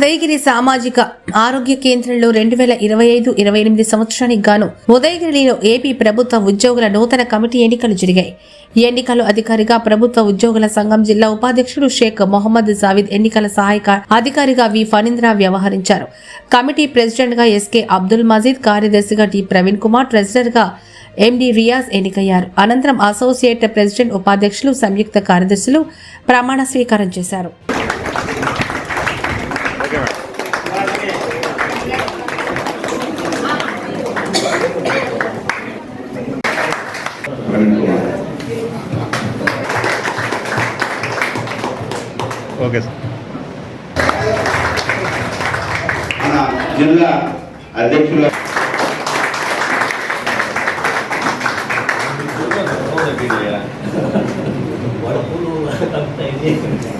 ఉదయగిరి సామాజిక ఆరోగ్య కేంద్రంలో రెండు వేల ఇరవై ఐదు ఇరవై ఎనిమిది సంవత్సరానికి గాను ఉదయగిరిలో ఏపీ ప్రభుత్వ ఉద్యోగుల నూతన కమిటీ ఎన్నికలు జరిగాయి. ఈ ఎన్నికల్లో అధికారిగా ప్రభుత్వ ఉద్యోగుల సంఘం జిల్లా ఉపాధ్యక్షుడు షేక్ మొహమ్మద్ జావిద్ ఎన్నికల సహాయక అధికారిగా వి. ఫణీంద్ర వ్యవహరించారు. కమిటీ ప్రెసిడెంట్గా ఎస్కే అబ్దుల్ మజీద్ కార్యదర్శిగా టి. ప్రవీణ్ కుమార్ ట్రెజరర్గా ఎండి రియాజ్ ఎన్నికయ్యారు. అనంతరం అసోసియేట్ ప్రెసిడెంట్ ఉపాధ్యక్షులు సంయుక్త కార్యదర్శులు ప్రమాణ స్వీకారం చేశారు. ప్రవీణ్ కుమార్ ఓకే సార్ మన జిల్లా అధ్యక్షుల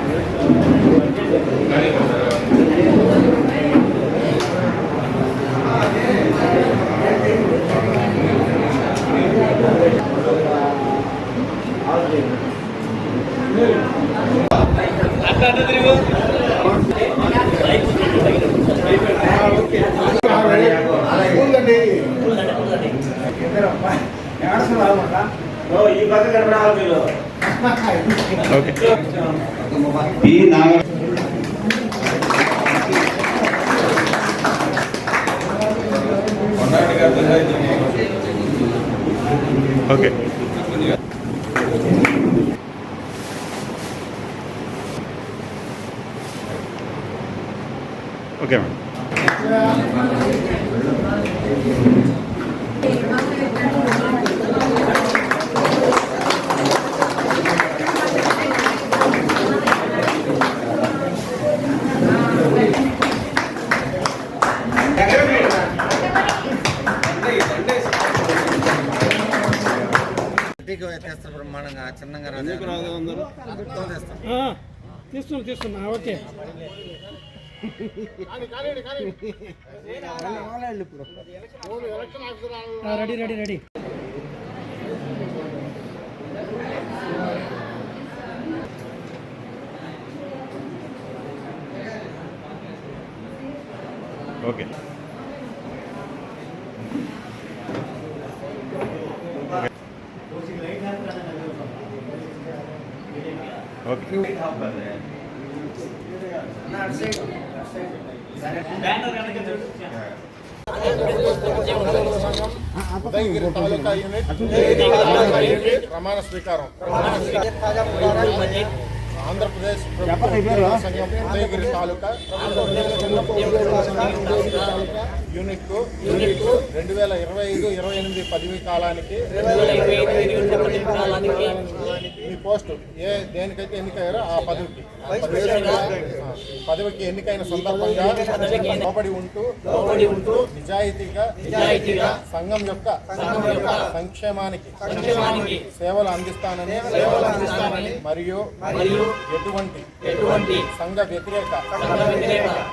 పి నాగ ఓకే ఓకే మేడం గట్టిగా తెస్తారు బ్రహ్మాండంగా చిన్నగా తీస్తున్నా తీస్తున్నా ఓకే. ఆ, ready ready ready. Okay. Udayagiri తాలూకా యూనిట్ ప్రమాణ స్వీకారం ఆంధ్రప్రదేశ్ సంఘం ఉదయగిరి తాలూకా యూనిట్ యూనిట్ రెండు వేల ఇరవై ఐదు ఇరవై ఎనిమిది పదవి కాలానికి మీ పోస్టు ఏ దేనికైతే ఎన్నికయ్యారో ఆ పదవికి. పదవికి ఎన్నికైన సందర్భంగా లోబడి ఉంటూ నిజాయితీగా నిజాయితీగా సంఘం యొక్క సంఘం యొక్క సంక్షేమానికి సంక్షేమానికి సేవలు అందిస్తానని సేవలు అందిస్తానని మరియు మరియు ఎటువంటి? ఎటువంటి? సంఘ వ్యతిరేక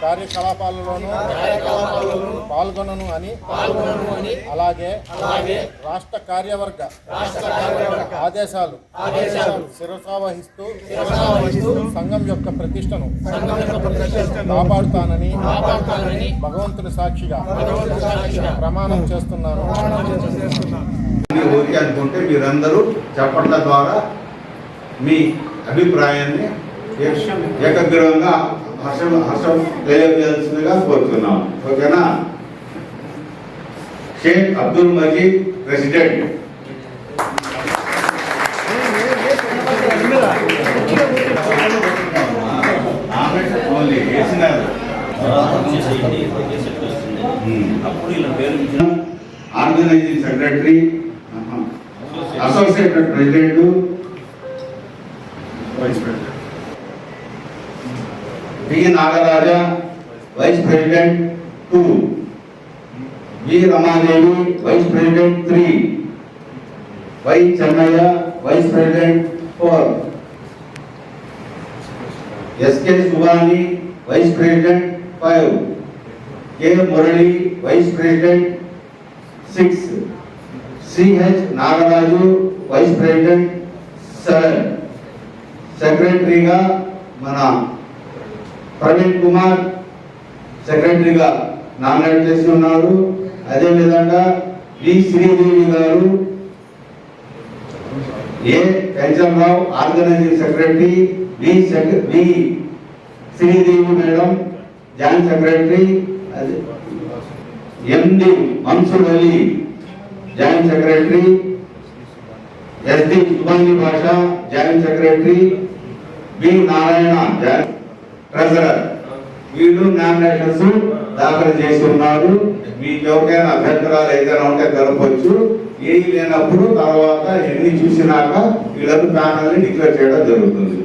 కార్యకలాపాలలోనూ కార్యకలాపాలలోనూ పాల్గొనను అని పాల్గొనను అని అలాగే అలాగే రాష్ట్ర కార్యవర్గ రాష్ట్ర కార్యవర్గ ఆదేశాలు ఆదేశాలు శిరసావహిస్తూ శిరసావహిస్తూ సంఘం యొక్క ప్రతిష్టను సంఘం యొక్క ప్రతిష్టను కాపాడుతానని కాపాడుతానని భగవంతుడి సాక్షిగా సాక్షిగా ప్రమాణం చేస్తున్నాను. అనుకుంటే మీరందరూ చప్పట్ల ద్వారా మీ అభిప్రాయాన్ని ఏక- ఏకగ్రీవంగా హర్షం హర్షం తెలియజేయాల్సిందిగా కోరుతున్నాం. ఓకేనా? Sheikh Abdul Majeed president. Organizing secretary associate president vice president D B Nagaraja vice president two B Ramadevi vice president three Y Chennaiah vice president four SK Subani vice president five K Murali vice president six CH Nagaraju vice president seven సెక్రటరీగా మన ప్రవీణ్ కుమార్ సెక్రటరీగా nominate చేసి ఉన్నారు. అదేవిధంగా V Sridevi గారు A Rao organizing secretary V V Sridevi madam joint secretary MD Mansoor Ali joint secretary SD Subangi Basha joint secretary B Narayana joint treasurer వీళ్ళు nominations దాఖలు చేసి ఉన్నారు మీకు ఎవరికైనా అభ్యంతరాలు ఏదైనా ఉంటే తెలపచ్చు. ఏది లేనప్పుడు తర్వాత ఎన్ని చూసినాక వీళ్ళకు ప్యానల్ని డిక్లేర్ చేయడం జరుగుతుంది.